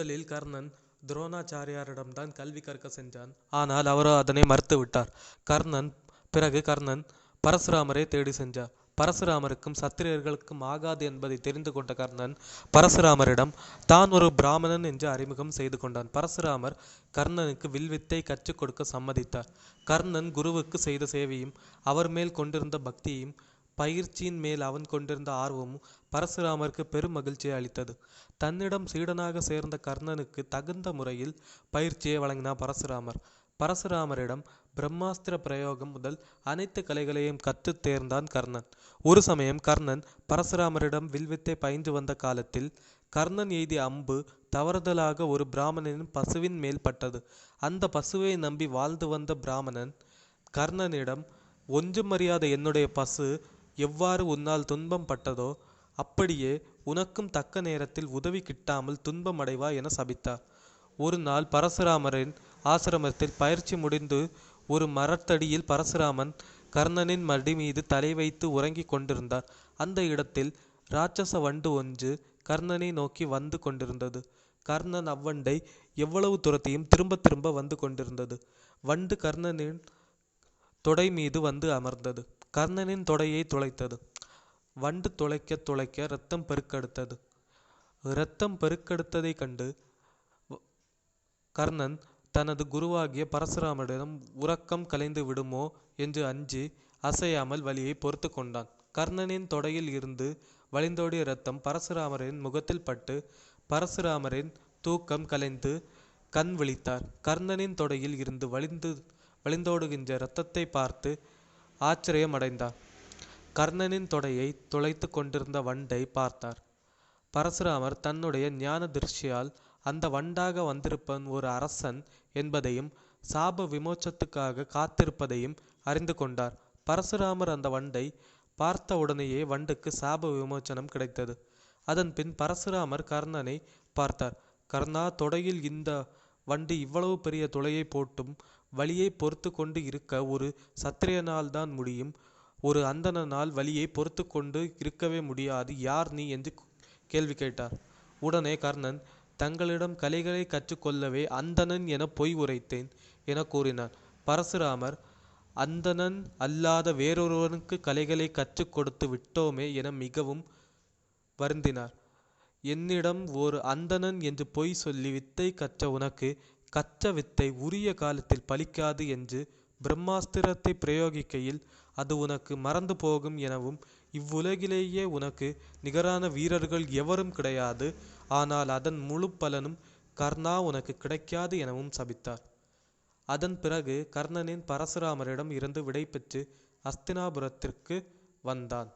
முதலில் கர்ணன் துரோணாச்சாரியாரிடம்தான் கல்வி கற்க சென்றான். ஆனால் அவரோ அதனை மறுத்து விட்டார். கர்ணன் பிறகு கர்ணன் பரசுராமரை தேடி சென்றார். பரசுராமருக்கும் சத்திரியர்களுக்கும் ஆகாது என்பதை தெரிந்து கொண்ட கர்ணன் பரசுராமரிடம் தான் ஒரு பிராமணன் என்று அறிமுகம் செய்து கொண்டான். பரசுராமர் கர்ணனுக்கு வில்வித்தை கற்றுக் கொடுக்க சம்மதித்தார். கர்ணன் குருவுக்கு செய்த சேவையும் அவர் மேல் கொண்டிருந்த பக்தியையும் பயிற்சியின் மேல் அவன் கொண்டிருந்த ஆர்வமும் பரசுராமருக்கு பெரும் மகிழ்ச்சியை அளித்தது. தன்னிடம் சீடனாக சேர்ந்த கர்ணனுக்கு தகுந்த முறையில் பயிற்சியை வழங்கினார் பரசுராமர். பரசுராமரிடம் பிரம்மாஸ்திர பிரயோகம் முதல் அனைத்து கலைகளையும் கற்றுத் தேர்ந்தான் கர்ணன். ஒரு சமயம் கர்ணன் பரசுராமரிடம் வில்வித்தை பயின்று வந்த காலத்தில் கர்ணன் எய்திய அம்பு தவறுதலாக ஒரு பிராமணனின் பசுவின் மேல் பட்டது. அந்த பசுவை நம்பி வாழ்ந்து வந்த பிராமணன் கர்ணனிடம் ஒன்றும் அறியாத என்னுடைய பசு எவ்வாறு உன்னால் துன்பம் பட்டதோ அப்படியே உனக்கும் தக்க நேரத்தில் உதவி கிட்டாமல் துன்பம் என சபித்தார் ஒரு நாள் பரசுராமரின் ஆசிரமத்தில் பயிற்சி முடிந்து ஒரு மரத்தடியில் பரசுராமன் கர்ணனின் மடி மீது தலை வைத்து உறங்கிக் கொண்டிருந்தார். அந்த இடத்தில் ராட்சச வண்டு ஒன்று கர்ணனை நோக்கி வந்து கொண்டிருந்தது. கர்ணன் அவ்வண்டை எவ்வளவு துரத்தியும் திரும்ப திரும்ப வந்து கொண்டிருந்தது. வண்டு கர்ணனின் தொடை மீது வந்து அமர்ந்தது. கர்ணனின் தொடையை துளைத்தது. வண்டு துளைக்க துளைக்க ரத்தம் பெருக்கெடுத்தது. இரத்தம் பெருக்கெடுத்ததைக் கண்டு கர்ணன் தனது குருவாகிய பரசுராமரிடம் உறக்கம் கலைந்து விடுமோ? என்று அஞ்சி அசையாமல் வலியை பொறுத்து கொண்டான். கர்ணனின் தொடையில் இருந்து வழிந்தோடிய ரத்தம் பரசுராமரின் முகத்தில் பட்டு பரசுராமரின் தூக்கம் கலைந்து கண் விழித்தார். கர்ணனின் தொடையில் இருந்து வழிந்து வழிந்தோடுகின்ற இரத்தத்தை பார்த்து ஆச்சரியம் அடைந்தார் கர்ணனின் தொடையை துளைத்து கொண்டிருந்த வண்டை பார்த்தார். பரசுராமர் தன்னுடைய ஞான திருஷ்டியால் அந்த வண்டாக வந்திருப்பன் ஒரு அரசன் என்பதையும் சாப விமோச்சத்துக்காக காத்திருப்பதையும் அறிந்து கொண்டார். பரசுராமர் அந்த வண்டை பார்த்த உடனேயே வண்டுக்கு சாப விமோச்சனம் கிடைத்தது. அதன்பின் பரசுராமர் கர்ணனை பார்த்தார். கர்ணா தொடையில் இந்த வண்டு இவ்வளவு பெரிய துளையை போட்டும் வழியை பொறுத்து கொண்டு இருக்க ஒரு சத்திரியனால் தான் முடியும். ஒரு அந்தணனால் வழியை பொறுத்து கொண்டு இருக்கவே முடியாது. யார் நீ என்று கேள்வி கேட்டார். உடனே கர்ணன் தங்களிடம் கலைகளை கற்றுக்கொள்ளவே அந்தணன் என பொய் உரைத்தேன் என கூறினார் பரசுராமர் அந்தணன் அல்லாத வேறொருவனுக்கு கலைகளை கற்றுக் கொடுத்து விட்டோமே என மிகவும் வருந்தினார். என்னிடம் ஒரு அந்தணன் என்று பொய் சொல்லி வித்தை கற்ற உனக்கு கற்ற வித்தை உரிய காலத்தில் பலிக்காது என்று பிரம்மாஸ்திரத்தை பிரயோகிக்கையில் அது உனக்கு மறந்து போகும் எனவும் இவ்வுலகிலேயே உனக்கு நிகரான வீரர்கள் எவரும் கிடையாது ஆனால் அதன் முழு பலனும் கர்ணா உனக்கு கிடைக்காது எனவும் சபித்தார். அதன் பிறகு கர்ணனின் பரசுராமரிடம் இருந்து விடைபெற்று அஸ்தினாபுரத்திற்கு வந்தான்.